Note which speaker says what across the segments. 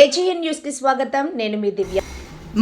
Speaker 1: ఏజీఎన్ న్యూస్కి స్వాగతం. నేను మీ దివ్య.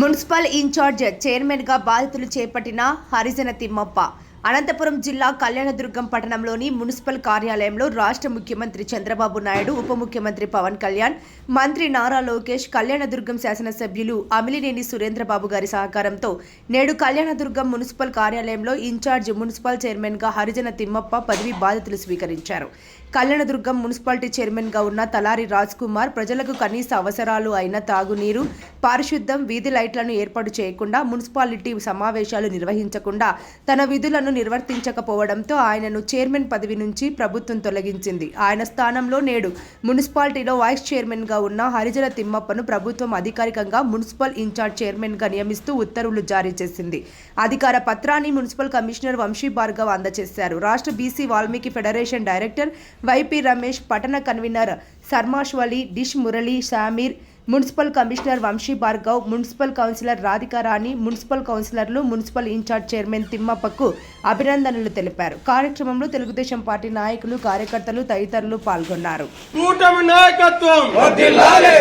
Speaker 1: మున్సిపల్ ఇన్ఛార్జ్ చైర్మన్గా బాధితులు చేపట్టిన హరిజన తిమ్మప్ప. అనంతపురం జిల్లా కళ్యాణదుర్గం పట్టణంలోని మున్సిపల్ కార్యాలయంలో రాష్ట్ర ముఖ్యమంత్రి చంద్రబాబు నాయుడు ఉప ముఖ్యమంత్రి పవన్ కళ్యాణ్ మంత్రి నారా లోకేష్ కళ్యాణదుర్గం శాసనసభ్యులు అమిలినేని సురేంద్రబాబు గారి సహకారంతో నేడు కళ్యాణదుర్గం మున్సిపల్ కార్యాలయంలో ఇన్ఛార్జ్ మున్సిపల్ చైర్మన్గా హరిజన తిమ్మప్ప పదవి బాధ్యతలు స్వీకరించారు. కళ్యాణదుర్గం మున్సిపాలిటీ చైర్మన్గా ఉన్న తలారి రాజ్ కుమార్ ప్రజలకు కనీస అవసరాలు అయిన తాగునీరు పారిశుద్ధం వీధి లైట్లను ఏర్పాటు చేయకుండా మున్సిపాలిటీ సమావేశాలు నిర్వహించకుండా తన విధులను నిర్వర్తించకపోవడంతో ఆయనను చైర్మన్ పదవి నుంచి ప్రభుత్వం తొలగించింది. ఆయన స్థానంలో నేడు మున్సిపాలిటీలో వైస్ చైర్మన్గా ఉన్న హరిజన తిమ్మప్పను ప్రభుత్వం అధికారికంగా మున్సిపల్ ఇన్ఛార్జ్ చైర్మన్గా నియమిస్తూ ఉత్తర్వులు జారీ చేసింది. అధికార పత్రాన్ని మున్సిపల్ కమిషనర్ వంశీ భార్గవ్ అందజేశారు రాష్ట్ర BC Valmiki federation director YP Ramesh పట్టణ కన్వీనర్ సర్మాష్వలి dish Murali Shameer municipal commissioner Vamsi Bhargav municipal councillor Radhika Rani municipal కౌన్సిలర్లు మున్సిపల్ ఇన్ఛార్జ్ చైర్మన్ తిమ్మప్పకు అభినందనలు తెలిపారు. కార్యక్రమంలో తెలుగుదేశం పార్టీ నాయకులు కార్యకర్తలు తదితరులు పాల్గొన్నారు.
Speaker 2: కూటమి నాయకత్వం!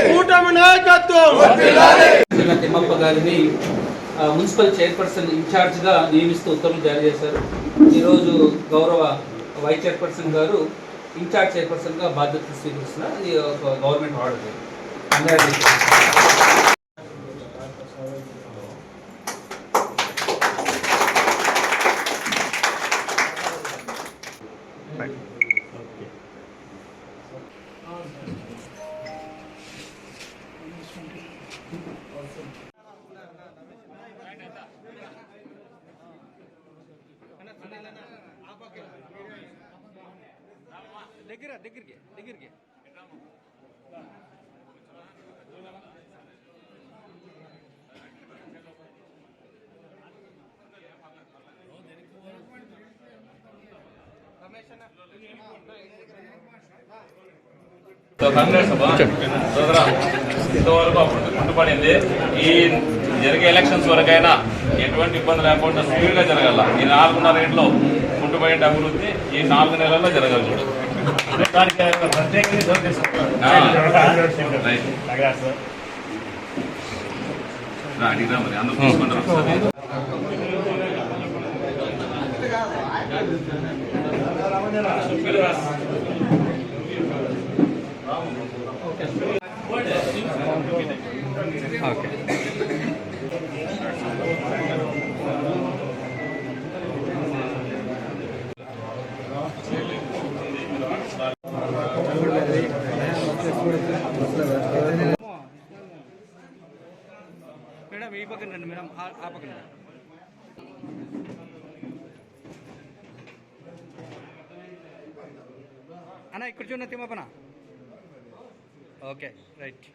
Speaker 2: కూటమి నాయకత్వం!
Speaker 3: జిల్లా తిమ్మప్ప గారిని ఆ, మున్సిపల్ చైర్పర్సన్ ఇన్ఛార్జ్గా నియమిస్తూ ఉత్తర్వులు జారీ చేశారు. ఈరోజు గౌరవ వైస్ చైర్పర్సన్ గారు ఇన్ఛార్జ్ చైర్పర్సన్గా బాధ్యతలు స్వీకరిస్తున్న ఇది ఒక గవర్నమెంట్ ఆర్డర్ అందరికీ
Speaker 4: కాంగ్రెస్ సభ సోదరా ఇంతవరకు అప్పుడు కుంటుపడింది ఈ జరిగే ఎలక్షన్స్ వరకైనా ఎటువంటి ఇబ్బంది లేకుండా స్పీడ్గా జరగాల ఈ నాలుగున్నర ఏళ్ళలో కుంటుపడిన అభివృద్ధి ఈ నాలుగు నెలల్లో జరగాలి చూడు అడిగిరా మరి అందరూ తీసుకుంటారు ఒకసారి.
Speaker 3: మేడం ఈ పక్కన రండి మేడం ఆ పక్కన అన్న ఇక్కడ చూడండి తిమ్మపన ఓకే రైట్.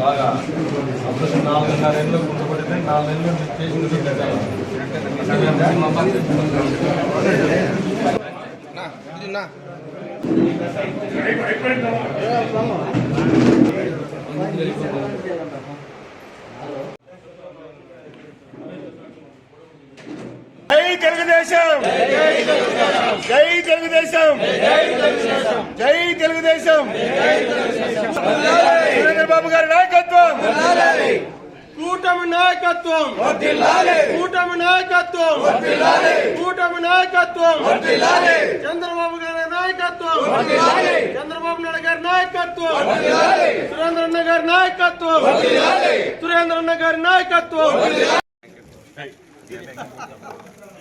Speaker 5: బాగా అప్పుడు నాలుగున్నర ఏళ్ళు కుంటుపడితే నాలుగు నెలలు చేసింది
Speaker 2: జై తెలుగుదేశం! జై తెలుగుదేశం! జై తెలుగుదేశం! చంద్రబాబు గారి నాయకత్వం! కూటమి నాయకత్వం! కూటమి నాయకత్వం! కూటమి నాయకత్వం! చంద్రబాబు గారి నాయకత్వం! చంద్రబాబు నాయుడు గారి నాయకత్వం! సురేంద్రన్న గారి నాయకత్వం! సురేంద్రన్న గారి నాయకత్వం!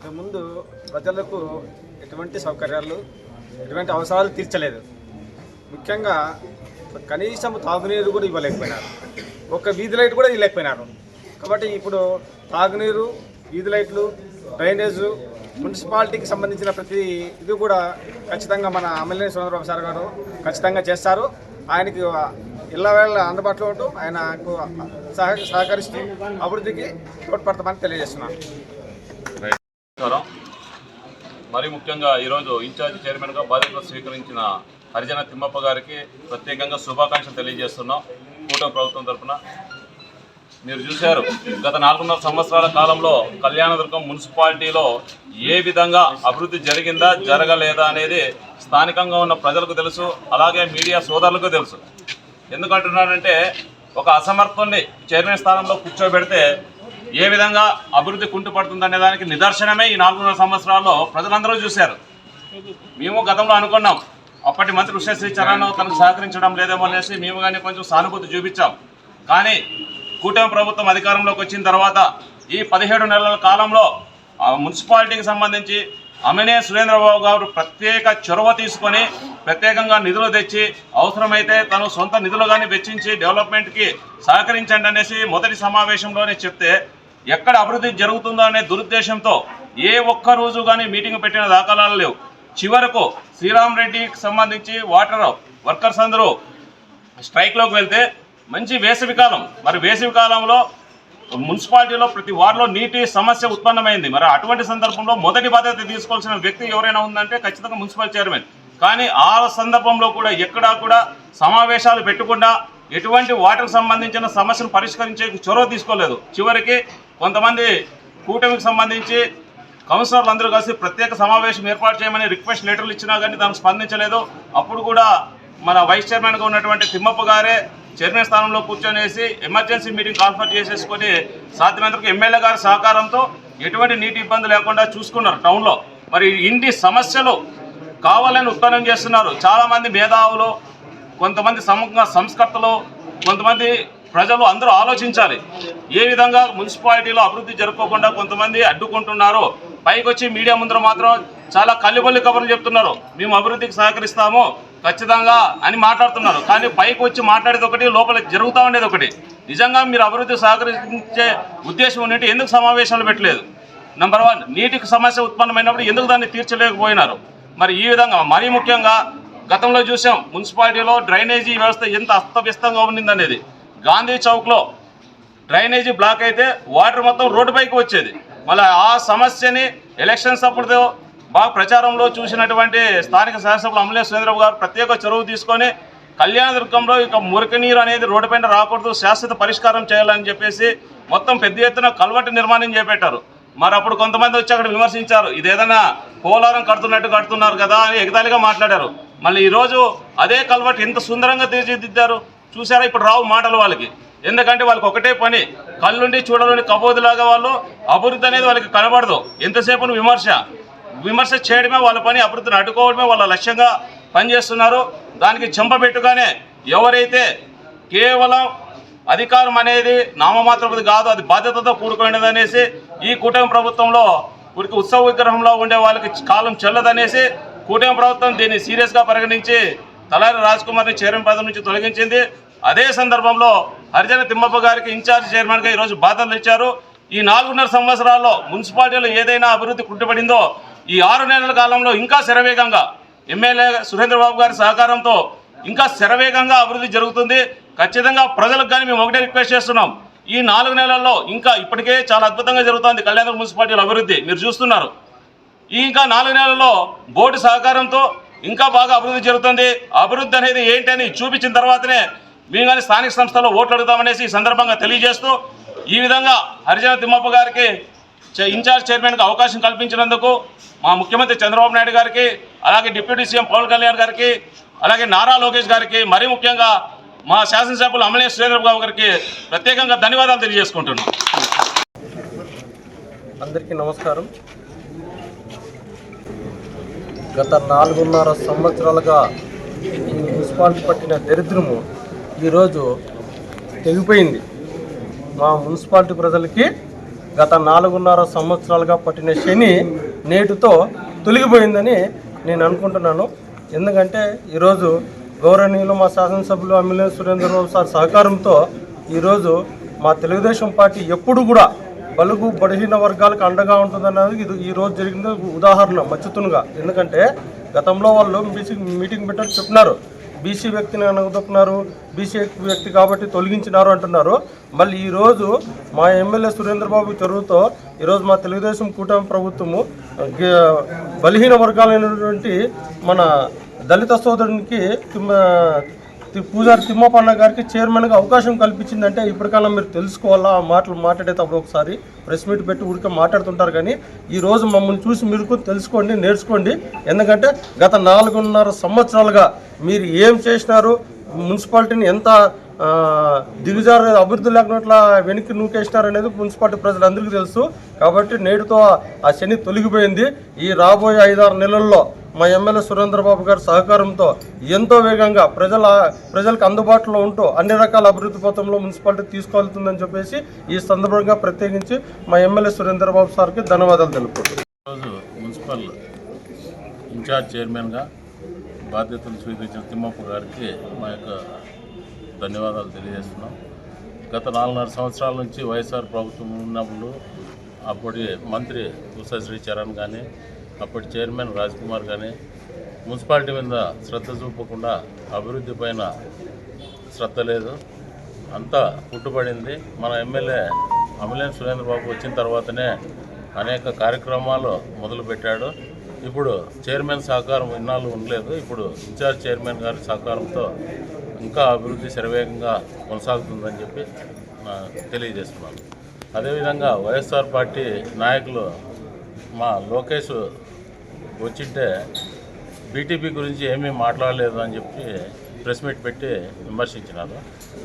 Speaker 6: అయిన ప్రజలకు ఎటువంటి సౌకర్యాలు ఎటువంటి అవసరాలు తీర్చలేదు. ముఖ్యంగా కనీసం తాగునీరు కూడా ఇవ్వలేకపోయినారు. ఒక వీధి లైట్ కూడా ఇవ్వలేకపోయినారు. కాబట్టి ఇప్పుడు తాగునీరు వీధి లైట్లు డ్రైనేజు మున్సిపాలిటీకి సంబంధించిన ప్రతి ఇది కూడా ఖచ్చితంగా మన ఎమ్మెల్యే సురేంద్రబాబు సార్ గారు ఖచ్చితంగా చేస్తారు. ఆయనకి ఇళ్ళవేళ అందుబాటులో ఉంటూ ఆయనకు సహ సహకరిస్తూ అభివృద్ధికి తోడ్పడతామని తెలియజేస్తున్నాను.
Speaker 4: మరి ముఖ్యంగా ఈరోజు ఇన్ఛార్జ్ చైర్మన్గా బాధ్యతలు స్వీకరించిన హరిజన తిమ్మప్ప గారికి ప్రత్యేకంగా శుభాకాంక్షలు తెలియజేస్తున్నాం. కూటమి ప్రభుత్వం తరఫున మీరు చూశారు గత నాలుగున్నర సంవత్సరాల కాలంలో కళ్యాణదుర్గం మున్సిపాలిటీలో ఏ విధంగా అభివృద్ధి జరిగిందా జరగలేదా అనేది స్థానికంగా ఉన్న ప్రజలకు తెలుసు అలాగే మీడియా సోదరులకు తెలుసు. ఎందుకంటున్నానంటే ఒక అసమర్థుల్ని చైర్మన్ స్థానంలో కూర్చోబెడితే ఏ విధంగా అభివృద్ధి కుంటుపడుతుందనే దానికి నిదర్శనమే ఈ నాలుగున్నర సంవత్సరాల్లో ప్రజలందరూ చూశారు. మేము గతంలో అనుకున్నాం అప్పటి మంత్రి ఉషశ్రీ చరణ్ తనకు సహకరించడం లేదేమో అనేసి మేము కానీ కొంచెం సానుభూతి చూపించాం. కానీ కూటమి ప్రభుత్వం అధికారంలోకి వచ్చిన తర్వాత ఈ పదిహేడు నెలల కాలంలో ఆ మున్సిపాలిటీకి సంబంధించి అమినే సురేంద్రబాబు గారు ప్రత్యేక చొరవ తీసుకొని ప్రత్యేకంగా నిధులు తెచ్చి అవసరమైతే తను సొంత నిధులు కానీ వెచ్చించి డెవలప్మెంట్కి సహకరించండి అనేసి మొదటి సమావేశంలోనే చెప్తే ఎక్కడ అభివృద్ధి జరుగుతుందో అనే దురుద్దేశంతో ఏ ఒక్క రోజు కానీ మీటింగ్ పెట్టిన దాఖలాలు లేవు. చివరకు శ్రీరామ్ రెడ్డికి సంబంధించి వాటర్ వర్కర్స్ అందరూ స్ట్రైక్లోకి వెళ్తే మంచి వేసవి కాలం. మరి వేసవి కాలంలో మున్సిపాలిటీలో ప్రతి వార్డులో నీటి సమస్య ఉత్పన్నమైంది. మరి అటువంటి సందర్భంలో మొదటి బాధ్యత తీసుకోవాల్సిన వ్యక్తి ఎవరైనా ఉందంటే ఖచ్చితంగా మున్సిపల్ చైర్మన్. కానీ ఆ సందర్భంలో కూడా ఎక్కడా కూడా సమావేశాలు పెట్టకుండా ఎటువంటి వాటర్కి సంబంధించిన సమస్యను పరిష్కరించే చొరవ తీసుకోలేదు. చివరికి కొంతమంది కూటమికి సంబంధించి కౌన్సిలర్లు అందరూ కలిసి ప్రత్యేక సమావేశం ఏర్పాటు చేయమని రిక్వెస్ట్ లెటర్లు ఇచ్చినా కానీ దానికి స్పందించలేదు. అప్పుడు కూడా మన వైస్ చైర్మన్గా ఉన్నటువంటి తిమ్మప్ప గారే చైర్మన్ స్థానంలో కూర్చొనేసి ఎమర్జెన్సీ మీటింగ్ కాన్ఫర్ చేసేసుకొని సాధ్యమైనంతవరకు ఎమ్మెల్యే గారి సహకారంతో ఎటువంటి నీటి ఇబ్బంది లేకుండా చూసుకున్నారు టౌన్లో. మరి ఇన్ని సమస్యలు కావాలని ఉత్పన్నం చేస్తున్నారు. చాలామంది మేధావులు కొంతమంది సమ సంస్కర్తలు కొంతమంది ప్రజలు అందరూ ఆలోచించాలి. ఏ విధంగా మున్సిపాలిటీలో అభివృద్ధి జరుపుకోకుండా కొంతమంది అడ్డుకుంటున్నారో పైకి వచ్చి మీడియా ముందర మాత్రం చాలా కల్లిబల్లి కబుర్లు చెప్తున్నారు. మేము అభివృద్ధికి సహకరిస్తాము ఖచ్చితంగా అని మాట్లాడుతున్నారు. కానీ పైకి వచ్చి మాట్లాడేది ఒకటి లోపల జరుగుతూ ఉండేది ఒకటి. నిజంగా మీరు అభివృద్ధి సహకరించే ఉద్దేశం ఉన్నట్టు ఎందుకు సమావేశాలు పెట్టలేదు? నెంబర్ వన్ నీటికి సమస్య ఉత్పన్నమైనప్పుడు ఎందుకు దాన్ని తీర్చలేకపోయినారు? మరి ఈ విధంగా మరీ ముఖ్యంగా గతంలో చూసాం మున్సిపాలిటీలో డ్రైనేజీ వ్యవస్థ ఎంత అస్తవ్యస్తంగా ఉండిందనేది. గాంధీ చౌక్లో డ్రైనేజీ బ్లాక్ అయితే వాటర్ మొత్తం రోడ్డుపైకి వచ్చేది. మళ్ళీ ఆ సమస్యని ఎలక్షన్స్ అప్పుడు బాగా ప్రచారంలో చూసినటువంటి స్థానిక శాసనసభ్యులు అమలే సురేంద్రబాబు గారు ప్రత్యేక చొరవ తీసుకొని కళ్యాణదుర్గంలో ఇక మురికి నీరు అనేది రోడ్డుపైన రాకూడదు శాశ్వత పరిష్కారం చేయాలని చెప్పేసి మొత్తం పెద్ద ఎత్తున కల్వటి నిర్మాణం చేపట్టారు. మరి అప్పుడు కొంతమంది వచ్చి అక్కడ విమర్శించారు ఇదేదైనా పోలవరం కడుతున్నట్టు కడుతున్నారు కదా అని ఎగతాళిగా మాట్లాడారు. మళ్ళీ ఈరోజు అదే కల్వటి ఎంత సుందరంగా తీర్చిదిద్దారు. చూసారా ఇప్పుడు రావు మాటలు వాళ్ళకి. ఎందుకంటే వాళ్ళకి ఒకటే పని కళ్ళుండి చూడలేని కపోతులాగా వాళ్ళు అభివృద్ధి అనేది వాళ్ళకి కనబడదు. ఎంతసేపు విమర్శ? విమర్శ చేయడమే వాళ్ళ పని అభివృద్ధిని అడ్డుకోవడమే వాళ్ళ లక్ష్యంగా పనిచేస్తున్నారు. దానికి చెంపబెట్టుగానే ఎవరైతే కేవలం అధికారం అనేది నామమాత్రమది కాదు అది బాధ్యతతో కూడుకునేది అనేసి ఈ కూటమి ప్రభుత్వంలో వీరికి ఉత్సవ విగ్రహంలో ఉండే వాళ్ళకి కాలం చెల్లదనేసి కూటమి ప్రభుత్వం దీన్ని సీరియస్గా పరిగణించి తలారి రాజ్ కుమార్ని చైర్మన్ పదవి నుంచి తొలగించింది. అదే సందర్భంలో హరిజన తిమ్మప్ప గారికి ఇన్ఛార్జ్ చైర్మన్గా ఈరోజు బాధ్యతలు ఇచ్చారు ఈ నాలుగున్నర సంవత్సరాల్లో మున్సిపాలిటీలో ఏదైనా అభివృద్ధి కుంటుపడిందో ఈ ఆరు నెలల కాలంలో ఇంకా శరవేగంగా ఎమ్మెల్యే సురేంద్రబాబు గారి సహకారంతో ఇంకా శరవేగంగా అభివృద్ధి జరుగుతుంది. ఖచ్చితంగా ప్రజలకు కానీ మేము ఒకటే రిక్వెస్ట్ చేస్తున్నాం. ఈ నాలుగు నెలల్లో ఇంకా ఇప్పటికే చాలా అద్భుతంగా జరుగుతుంది కళ్యాణ మున్సిపాలిటీల అభివృద్ధి. మీరు చూస్తున్నారు. ఈ ఇంకా నాలుగు నెలల్లో బోర్డు సహకారంతో ఇంకా బాగా అభివృద్ధి జరుగుతుంది. అభివృద్ధి అనేది ఏంటని చూపించిన తర్వాతనే మేము కానీ స్థానిక సంస్థలో ఓట్లు అడుగుతామనేసి ఈ సందర్భంగా తెలియజేస్తూ ఈ విధంగా హరిజన తిమ్మప్ప గారికి ఇన్ఛార్జ్ చైర్మన్కి అవకాశం కల్పించినందుకు మా ముఖ్యమంత్రి చంద్రబాబు నాయుడు గారికి అలాగే డిప్యూటీ సీఎం పవన్ కళ్యాణ్ గారికి అలాగే నారా లోకేష్ గారికి మరీ ముఖ్యంగా మా శాసనసభ్యులు అమలే సురేంద్ర బాబు గారికి ప్రత్యేకంగా ధన్యవాదాలు తెలియజేసుకుంటున్నాం.
Speaker 5: అందరికీ నమస్కారం. గత నాలుగున్నర సంవత్సరాలుగా ఈ మున్సిపాలిటీ పట్టిన దరిద్రము ఈరోజు తెగిపోయింది. మా మున్సిపాలిటీ ప్రజలకి గత నాలుగున్నర సంవత్సరాలుగా పట్టిన శని నేటితో తొలగిపోయిందని నేను అనుకుంటున్నాను. ఎందుకంటే ఈరోజు గౌరవనీయులు మా శాసనసభ్యులు అమ్మిలే సురేంద్రబాబు సార్ సహకారంతో ఈరోజు మా తెలుగుదేశం పార్టీ ఎప్పుడు కూడా బలుగు బలహీన వర్గాలకు అండగా ఉంటుందన్నది ఇది ఈరోజు జరిగిన ఉదాహరణ మచ్చుతునుగా. ఎందుకంటే గతంలో వాళ్ళు మీటింగ్ మీటింగ్ పెట్టారు చెప్తున్నారు బీసీ వ్యక్తిని అనుకుంటున్నారు. బీసీ వ్యక్తి కాబట్టి తొలగించినారు అంటున్నారు. మళ్ళీ ఈరోజు మా ఎమ్మెల్యే సురేంద్రబాబు చొరవతో ఈరోజు మా తెలుగుదేశం కూటమి ప్రభుత్వము గ- బలహీన వర్గాలైనటువంటి మన దళిత సోదరునికి పూజారి తిమ్మపన్న గారికి చైర్మన్గా అవకాశం కల్పించిందంటే ఇప్పటికల్లా మీరు తెలుసుకోవాలా? ఆ మాటలు మాట్లాడేటప్పుడు ఒకసారి ప్రెస్ మీట్ పెట్టి ఊరికే మాట్లాడుతుంటారు కానీ ఈ రోజు మమ్మల్ని చూసి మీరు తెలుసుకోండి నేర్చుకోండి. ఎందుకంటే గత నాలుగున్నర సంవత్సరాలుగా మీరు ఏం చేసినారు? మున్సిపాలిటీని ఎంత దిగుజారు అభివృద్ధి లేకున్నట్ల వెనక్కి నూకేసినారు అనేది మున్సిపాలిటీ ప్రజలందరికీ తెలుసు. కాబట్టి నేటితో ఆ శని తొలగిపోయింది. ఈ రాబోయే ఐదారు నెలల్లో మా ఎమ్మెల్యే సురేంద్రబాబు గారి సహకారంతో ఎంతో వేగంగా ప్రజల ప్రజలకు అందుబాటులో ఉంటూ అన్ని రకాల అభివృద్ధి పథంలో మున్సిపాలిటీ తీసుకెళ్తుందని చెప్పేసి ఈ సందర్భంగా ప్రత్యేకించి మా ఎమ్మెల్యే సురేంద్రబాబు సార్కి ధన్యవాదాలు తెలుపుతున్నాను
Speaker 7: ఈరోజు మున్సిపల్ ఇన్ఛార్జ్ చైర్మన్గా బాధ్యతలు స్వీకరించిన తిమ్మప్ప గారికి మా యొక్క ధన్యవాదాలు తెలియజేస్తున్నాం. గత నాలుగున్నర సంవత్సరాల నుంచి వైఎస్ఆర్ ప్రభుత్వం ఉన్నప్పుడు అప్పటి మంత్రి ఉషశ్రీ చరణ్ కానీ అప్పటి చైర్మన్ రాజ్ కుమార్ కానీ మున్సిపాలిటీ మీద శ్రద్ధ చూపకుండా అభివృద్ధి పైన శ్రద్ధ లేదు. అంతా పుట్టుబడింది. మన ఎమ్మెల్యే అమలేని సురేంద్రబాబు వచ్చిన తర్వాతనే అనేక కార్యక్రమాలు మొదలుపెట్టాడు. ఇప్పుడు చైర్మన్ సహకారం ఇన్నాళ్ళు ఉండలేదు. ఇప్పుడు ఇన్ఛార్జ్ చైర్మన్ గారి సహకారంతో ఇంకా అభివృద్ధి శరవేగంగా కొనసాగుతుందని చెప్పి తెలియజేస్తున్నాను. అదేవిధంగా వైఎస్ఆర్ పార్టీ నాయకులు మా లోకేష్ వచ్చింటే బీటీపీ గురించి ఏమీ మాట్లాడలేదు అని చెప్పి ప్రెస్ మీట్ పెట్టి విమర్శించినారు.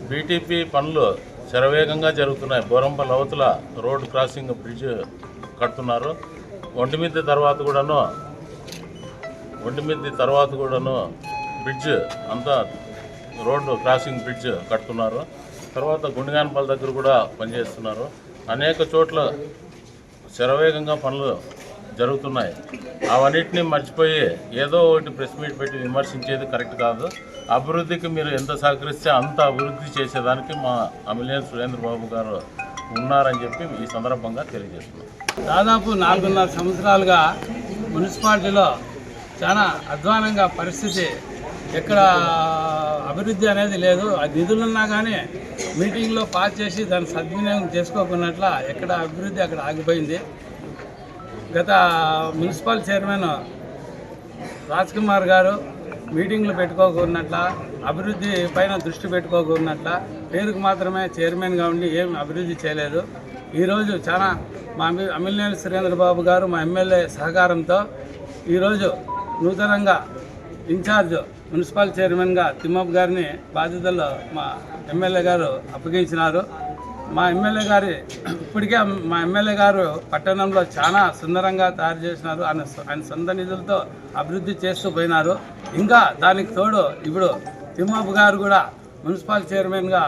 Speaker 7: బీటీపీ పనులు శరవేగంగా జరుగుతున్నాయి. బోరంపల్ అవతల రోడ్ క్రాసింగ్ బ్రిడ్జ్ కడుతున్నారు. ఒంటిమిద్ది తర్వాత కూడాను ఒంటిమిద్ది తర్వాత కూడాను బ్రిడ్జ్ అంతా రోడ్డు క్రాసింగ్ బ్రిడ్జ్ కడుతున్నారు. తర్వాత గుండెగానపల్లి దగ్గర కూడా పనిచేస్తున్నారు. అనేక చోట్ల శరవేగంగా పనులు జరుగుతున్నాయి. అవన్నిటిని మర్చిపోయి ఏదో ఒకటి ప్రెస్ మీట్ పెట్టి విమర్శించేది కరెక్ట్ కాదు. అభివృద్ధికి మీరు ఎంత సహకరిస్తే అంత అభివృద్ధి చేసేదానికి మా అమిలేని సురేంద్రబాబు గారు ఉన్నారని చెప్పి ఈ సందర్భంగా తెలియజేస్తున్నాం.
Speaker 8: దాదాపు నాలుగున్నర సంవత్సరాలుగా మున్సిపాలిటీలో చాలా అధ్వానంగా పరిస్థితి. ఎక్కడ అభివృద్ధి అనేది లేదు. ఆ నిధులున్నా కానీ మీటింగ్లో పాస్ చేసి దాన్ని సద్వినియోగం చేసుకోకున్నట్ల ఎక్కడ అభివృద్ధి అక్కడ ఆగిపోయింది. గత మున్సిపల్ చైర్మన్ రాజ్ కుమార్ గారు మీటింగ్లు పెట్టుకోకున్నట్ల అభివృద్ధి పైన దృష్టి పెట్టుకోకున్నట్ల పేరుకు మాత్రమే చైర్మన్గా ఉండి ఏం అభివృద్ధి చేయలేదు. ఈరోజు చాలా మా అమి అమిలినేని సురేంద్రబాబు గారు మా ఎమ్మెల్యే సహకారంతో ఈరోజు నూతనంగా ఇన్ఛార్జ్ మున్సిపల్ చైర్మన్గా తిమ్మప్ప గారిని బాధ్యతల్లో మా ఎమ్మెల్యే గారు అప్పగించినారు. మా ఎమ్మెల్యే గారి ఇప్పటికే మా ఎమ్మెల్యే గారు పట్టణంలో చాలా సుందరంగా తయారు చేసినారు. ఆయన ఆయన సొంత నిధులతో అభివృద్ధి చేస్తూ పోయినారు. ఇంకా దానికి తోడు ఇప్పుడు తిమ్మప్ప గారు కూడా మున్సిపల్ చైర్మన్గా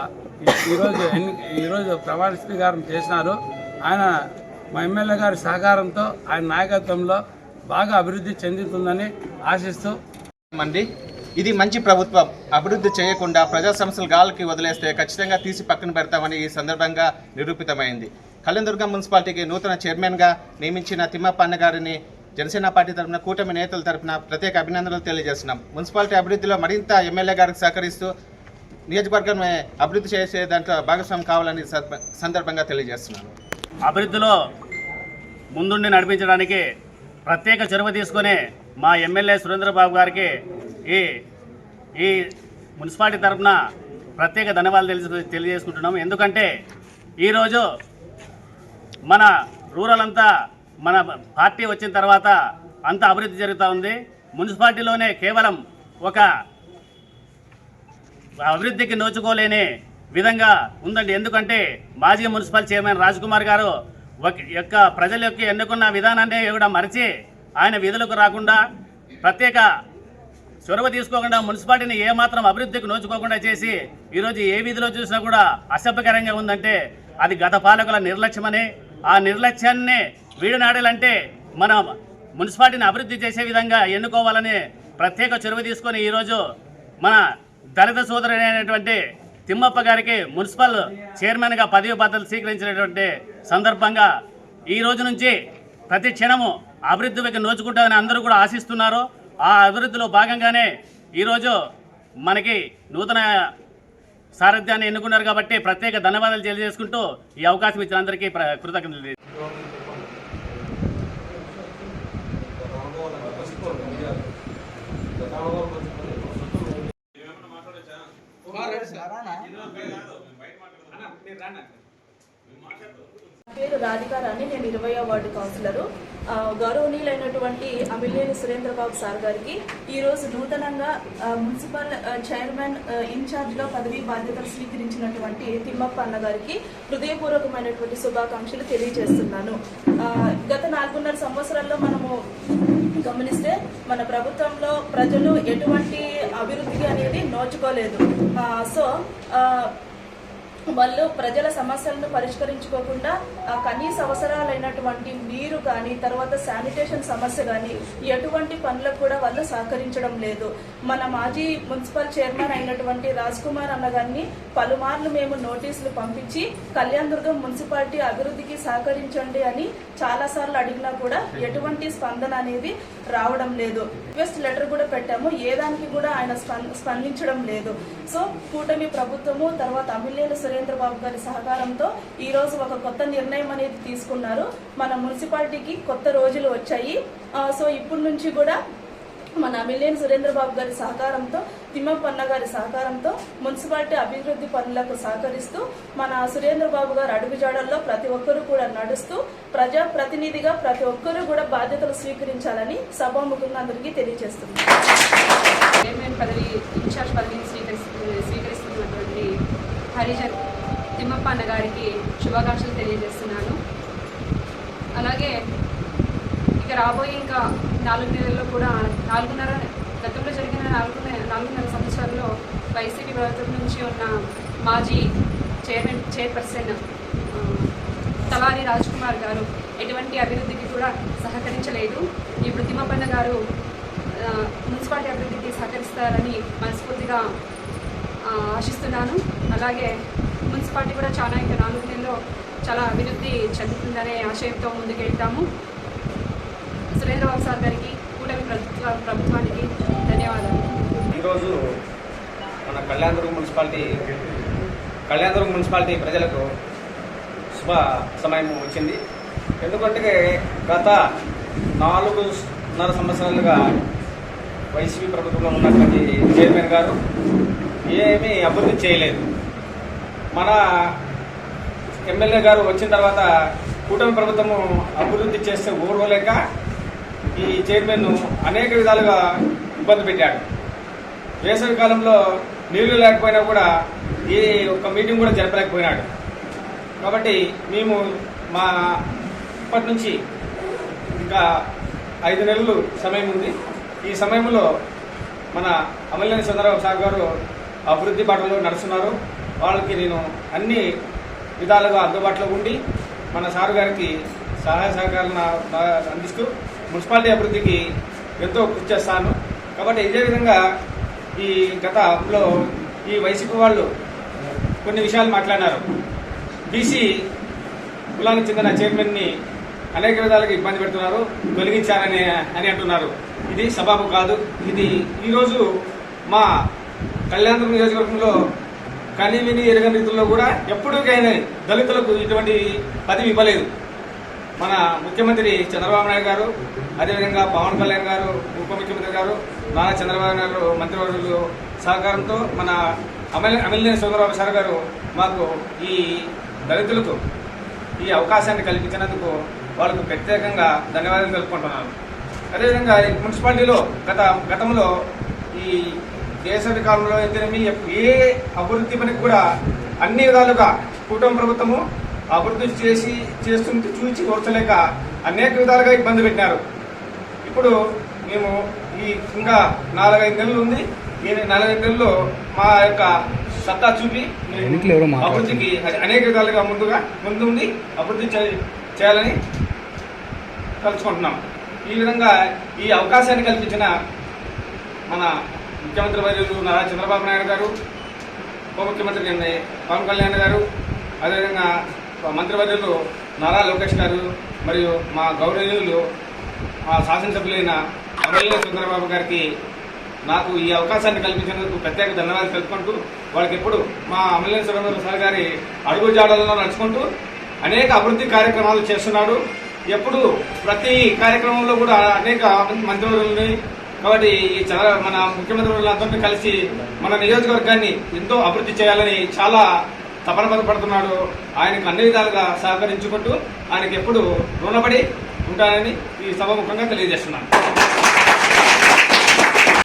Speaker 8: ఈరోజు ఎన్ని ఈరోజు ప్రమాణ స్వీకారం చేసినారు. ఆయన మా ఎమ్మెల్యే గారి సహకారంతో ఆయన నాయకత్వంలో బాగా అభివృద్ధి చెందుతుందని ఆశిస్తూ
Speaker 9: మండి ఇది మంచి ప్రభుత్వం. అభివృద్ధి చేయకుండా ప్రజా సమస్యలు గాలికి వదిలేస్తే ఖచ్చితంగా తీసి పక్కన పెడతామని ఈ సందర్భంగా నిరూపితమైంది. కళ్యాణదుర్గం మున్సిపాలిటీకి నూతన చైర్మన్గా నియమించిన తిమ్మప్ప గారిని జనసేన పార్టీ తరఫున కూటమి నేతల తరఫున ప్రత్యేక అభినందనలు తెలియజేస్తున్నాం. మున్సిపాలిటీ అభివృద్ధిలో మరింత ఎమ్మెల్యే గారికి సహకరిస్తూ నియోజకవర్గం అభివృద్ధి చేసే దాంట్లో భాగస్వామి కావాలని సందర్భంగా తెలియజేస్తున్నాను.
Speaker 10: అభివృద్ధిలో ముందుండి నడిపించడానికి ప్రత్యేక చొరవ తీసుకొని మా ఎమ్మెల్యే సురేంద్రబాబు గారికి ఈ ఈ మున్సిపాలిటీ తరఫున ప్రత్యేక ధన్యవాదాలు తెలిసి తెలియజేసుకుంటున్నాము. ఎందుకంటే ఈరోజు మన రూరల్ అంతా మన పార్టీ వచ్చిన తర్వాత అంత అభివృద్ధి జరుగుతూ ఉంది. మున్సిపాలిటీలోనే కేవలం ఒక అభివృద్ధికి నోచుకోలేని విధంగా ఉందండి. ఎందుకంటే మాజీ మున్సిపల్ చైర్మన్ రాజ్ కుమార్ గారు ఒక యొక్క ప్రజల యొక్క ఎన్నుకున్న విధానాన్ని కూడా మరిచి ఆయన విధులకు రాకుండా ప్రత్యేక చొరవ తీసుకోకుండా మున్సిపాలిటీని ఏమాత్రం అభివృద్ధికి నోచుకోకుండా చేసి ఈరోజు ఏ వీధిలో చూసినా కూడా అసభ్యకరంగా ఉందంటే అది గత పాలకుల నిర్లక్ష్యమని. ఆ నిర్లక్ష్యాన్ని వీడనాడాలంటే మన మున్సిపాలిటీని అభివృద్ధి చేసే విధంగా ఎన్నుకోవాలని ప్రత్యేక చొరవ తీసుకొని ఈరోజు మన దళిత సోదరుడైనటువంటి తిమ్మప్ప గారికి మున్సిపల్ చైర్మన్గా పదవి బాధ్యతలు స్వీకరించినటువంటి సందర్భంగా ఈ రోజు నుంచి ప్రతి క్షణము అభివృద్ధి వైపు నోచుకుంటామని అందరూ కూడా ఆశిస్తున్నారు. ఆ అభివృద్ధిలో భాగంగానే ఈరోజు మనకి నూతన సారథ్యాన్ని ఎన్నుకున్నారు కాబట్టి ప్రత్యేక ధన్యవాదాలు తెలియజేసుకుంటూ ఈ అవకాశం ఇచ్చిన అందరికీ ప్ర- కృతజ్ఞతలు
Speaker 11: పేరు రాధికారాణి నేను ఇరవయో వార్డు కౌన్సిలరు. గౌరవనీయులైనటువంటి అమిలేని సురేంద్రబాబు సార్ గారికి ఈరోజు నూతనంగా మున్సిపల్ చైర్మన్ ఇన్ఛార్జ్గా పదవీ బాధ్యతలు స్వీకరించినటువంటి తిమ్మప్ప అన్న గారికి హృదయపూర్వకమైనటువంటి శుభాకాంక్షలు తెలియజేస్తున్నాను. గత నాలుగున్నర సంవత్సరాల్లో మనము గమనిస్తే మన ప్రభుత్వంలో ప్రజలు ఎటువంటి అభివృద్ధికి అనేది నోచుకోలేదు. సో వాళ్ళు ప్రజల సమస్యలను పరిష్కరించుకోకుండా ఆ కనీస అవసరాలైనటువంటి నీరు కానీ తర్వాత శానిటేషన్ సమస్య కానీ ఎటువంటి పనులకు కూడా వాళ్ళు సహకరించడం లేదు. మన మాజీ మున్సిపల్ చైర్మన్ అయినటువంటి రాజ్ కుమార్ అన్నగారిని పలుమార్లు మేము నోటీసులు పంపించి కళ్యాణ్ దుర్గం మున్సిపాలిటీ అభివృద్ధికి సహకరించండి అని చాలాసార్లు అడిగినా కూడా ఎటువంటి స్పందన అనేది రావడం లేదు. రిక్వెస్ట్ లెటర్ కూడా పెట్టాము. ఏ దానికి కూడా ఆయన స్పం- స్పందించడం లేదు. సో కూటమి ప్రభుత్వము తర్వాత అమిలేలు సురేంద్రబాబు గారి సహకారంతో ఈ రోజు ఒక కొత్త నిర్ణయం అనేది తీసుకున్నారు. మన మున్సిపాలిటీకి కొత్త రోజులు వచ్చాయి. సో ఇప్పటి నుంచి కూడా మన అమిలేని సురేంద్రబాబు గారి సహకారంతో తిమ్మపన్న గారి సహకారంతో మున్సిపాలిటీ అభివృద్ధి పనులకు సహకరిస్తూ మన సురేంద్రబాబు గారు అడుగుజాడల్లో ప్రతి ఒక్కరూ కూడా నడుస్తూ ప్రజా ప్రతినిధిగా ప్రతి ఒక్కరూ కూడా బాధ్యతలు స్వీకరించాలని సభాముఖంగా అందరికీ తెలియజేస్తుంది
Speaker 12: చైర్మన్ పదవి ఇన్ఛార్జ్ పదవిని హరిజన్ తిమ్మప్ప అన్న గారికి శుభాకాంక్షలు తెలియజేస్తున్నాను. అలాగే ఇక రాబోయే ఇంకా నాలుగు నెలల్లో కూడా నాలుగున్నర గతంలో జరిగిన నాలుగు నాలుగున్నర సంవత్సరాల్లో వైసీపీ ప్రభుత్వం నుంచి ఉన్న మాజీ చైర్మన్ చైర్పర్సన్ తలారి రాజ్ కుమార్ గారు ఎటువంటి అభివృద్ధికి కూడా సహకరించలేదు. ఇప్పుడు తిమ్మపన్న గారు మున్సిపాలిటీ అభివృద్ధికి సహకరిస్తారని మనస్ఫూర్తిగా ఆశిస్తున్నాను. అలాగే మున్సిపాలిటీ కూడా చాలా ఇంకా నాలుగు నెలల్లో చాలా అభివృద్ధి చెందుతుందనే ఆశయంతో ముందుకెళ్తాము. సురేంద్రబాబు సార్ గారికి కూటమి ప్రభుత్వ ప్రభుత్వానికి ధన్యవాదాలు.
Speaker 6: ఈరోజు మన కళ్యాణదుర్గం మున్సిపాలిటీ కళ్యాణదుర్గం మున్సిపాలిటీ ప్రజలకు శుభ సమయం వచ్చింది. ఎందుకంటే గత నాలుగున్నర సంవత్సరాలుగా వైసీపీ ప్రభుత్వంలో ఉన్నటువంటి చైర్మన్ గారు ఏమీ అభివృద్ధి చేయలేదు. మన ఎమ్మెల్యే గారు వచ్చిన తర్వాత కూటమి ప్రభుత్వము అభివృద్ధి చేస్తే ఊరుకోలేక ఈ చైర్మన్ను అనేక విధాలుగా ఇబ్బంది పెట్టాడు. వేసవి కాలంలో నీళ్ళు లేకపోయినా కూడా ఈ ఒక్క మీటింగ్ కూడా జరపలేకపోయినాడు. కాబట్టి మేము మా ఇప్పటి నుంచి ఇంకా ఐదు నెలలు సమయం ఉంది. ఈ సమయంలో మన అమలేని చంద్రబాబు సాగు గారు అభివృద్ధి బాటలో నడుస్తున్నారు. వాళ్ళకి నేను అన్ని విధాలుగా అందుబాటులో ఉండి మన సారు గారికి సహాయ సహకారాలను అందిస్తూ మున్సిపాలిటీ అభివృద్ధికి ఎంతో కృషి చేస్తాను. కాబట్టి ఇదే విధంగా ఈ గతంలో ఈ వైసీపీ వాళ్ళు కొన్ని విషయాలు మాట్లాడినారు. బీసీ కులానికి చెందిన చైర్మన్ని అనేక విధాలుగా ఇబ్బంది పెడుతున్నారు తొలగించారని అని అంటున్నారు. ఇది సబాబు కాదు. ఇది ఈరోజు మా కళ్యాణదుర్గం నియోజకవర్గంలో కనిమిని ఎరగని రీతిలో కూడా ఎప్పటికైనా దళితులకు ఇటువంటి పదవి ఇవ్వలేదు. మన ముఖ్యమంత్రి చంద్రబాబు నాయుడు గారు అదేవిధంగా పవన్ కళ్యాణ్ గారు ఉప ముఖ్యమంత్రి గారు నారా చంద్రబాబు నాయుడు మంత్రివర్యులు సహకారంతో మన అమల్ అమిలినేని సుందరబాబు సార్ గారు మాకు ఈ దళితులకు ఈ అవకాశాన్ని కల్పించినందుకు వాళ్ళకు ప్రత్యేకంగా ధన్యవాదాలు తెలుపుకుంటున్నాను. అదేవిధంగా ఈ మున్సిపాలిటీలో గత గతంలో ఈ వేసవి కాలంలో అయితేనేమి ఏ అభివృద్ధి పనికి కూడా అన్ని విధాలుగా కూటమి ప్రభుత్వము అభివృద్ధి చేసి చేస్తుంటే చూచి ఓర్చలేక అనేక విధాలుగా ఇబ్బంది పెట్టినారు. ఇప్పుడు మేము ఈ ఇంకా నాలుగైదు నెలలు ఉంది. ఈ నాలుగైదు నెలల్లో మా యొక్క సత్తా చూపి అభివృద్ధికి అనేక విధాలుగా ముందుగా ముందుండి అభివృద్ధి చేయాలని తలుచుకుంటున్నాం. ఈ విధంగా ఈ అవకాశాన్ని కల్పించిన మన ముఖ్యమంత్రి వర్యులు నారా చంద్రబాబు నాయుడు గారు ఉప ముఖ్యమంత్రి పవన్ కళ్యాణ్ గారు అదేవిధంగా మంత్రివర్యులు నారా లోకేష్ గారు మరియు మా గౌరవనీయులు మా శాసనసభ్యులైన ఎమ్మెల్యే చంద్రబాబు గారికి నాకు ఈ అవకాశాన్ని కల్పించినందుకు ప్రత్యేక ధన్యవాదాలు తెలుపుకుంటూ వాళ్ళకి ఎప్పుడు మా ఎమ్మెల్యే సురేంద్ర సార్ గారి అడుగు జాడల్లో నడుచుకుంటూ అనేక అభివృద్ధి కార్యక్రమాలు చేస్తున్నాడు. ఎప్పుడు ప్రతి కార్యక్రమంలో కూడా అనేక మంత్రివర్యులని కాబట్టి ఈ చంద్ర మన ముఖ్యమంత్రి వర్యులందరినీ కలిసి మన నియోజకవర్గాన్ని ఎంతో అభివృద్ధి చేయాలని చాలా తపన పడుతున్నాడు. ఆయనకు అన్ని విధాలుగా సహకరించుకుంటూ ఆయనకి ఎప్పుడు రుణపడి ఉంటానని ఈ సభ ముఖంగా తెలియజేస్తున్నాను.